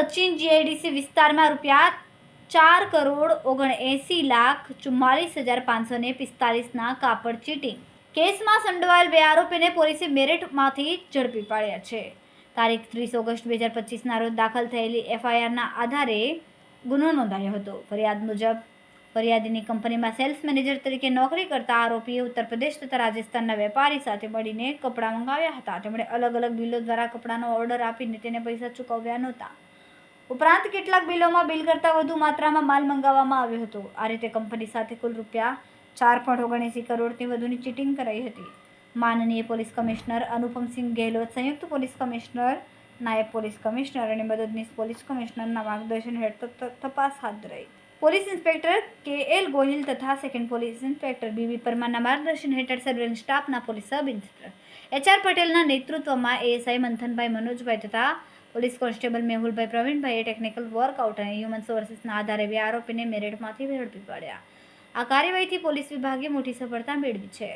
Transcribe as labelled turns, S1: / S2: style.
S1: Sachin GIDC વિસ્તારમાં રૂપિયા ચાર કરોડ ઓગણએંસી લાખ ચુમ્માલીસ હજાર પાંચસો ને પિસ્તાલીસના કાપડ ચીટિંગ કેસમાં સંડોવાયેલ બે આરોપીને પોલીસે મેરિટમાંથી ઝડપી પાડ્યા છે. તારીખ ત્રીસ ઓગસ્ટ બે હજાર પચીસના રોજ દાખલ થયેલી એફઆઈઆરના આધારે ગુનો નોંધાયો હતો. ફરિયાદ મુજબ, ફરિયાદીની કંપનીમાં સેલ્સ મેનેજર તરીકે નોકરી કરતા આરોપીએ ઉત્તર પ્રદેશ તથા રાજસ્થાનના વેપારી સાથે મળીને કપડાં મંગાવ્યા હતા. તેમણે અલગ અલગ બિલો દ્વારા કપડાનો ઓર્ડર આપીને તેને પૈસા ચૂકવ્યા નહોતા. ઉપરાંત કેટલાક બિલોમાં બિલ કરતાં વધુ માત્રામાં માલ મંગાવવામાં આવ્યો હતો. આ રીતે કંપની સાથે કુલ રૂપિયા ચાર પોઈન્ટ ઓગણએંસી કરોડથી વધુની ચીટિંગ કરાઈ હતી. માનનીય પોલીસ કમિશનર અનુપમસિંહ ગેહલોત, સંયુક્ત પોલીસ કમિશનર, નાયબ પોલીસ કમિશનર અને મદદનીશ પોલીસ કમિશનરના માર્ગદર્શન હેઠળ તપાસ હાથ ધરાઈ. Police inspector K L Gohil તથા સેકન્ડ પોલીસ ઇન્સ્પેક્ટર બીબી પરમારના માર્ગદર્શન હેઠળ સર્વેલન્સ સ્ટાફના police sub inspector. H. R. પટેલના નેતૃત્વમાં એએસઆઈ મંથનભાઈ મનોજભાઈ તથા પોલીસ કોન્સ્ટેબલ મેહુલભાઈ પ્રવીણભાઈએ ટેકનિકલ વર્કઆઉટ અને હ્યુમન સોર્સિસના આધારે બે આરોપીને મેરેટમાંથી ઝડપી પાડ્યા આ કાર્યવાહીથી પોલીસ વિભાગે મોટી સફળતા મેળવી છે.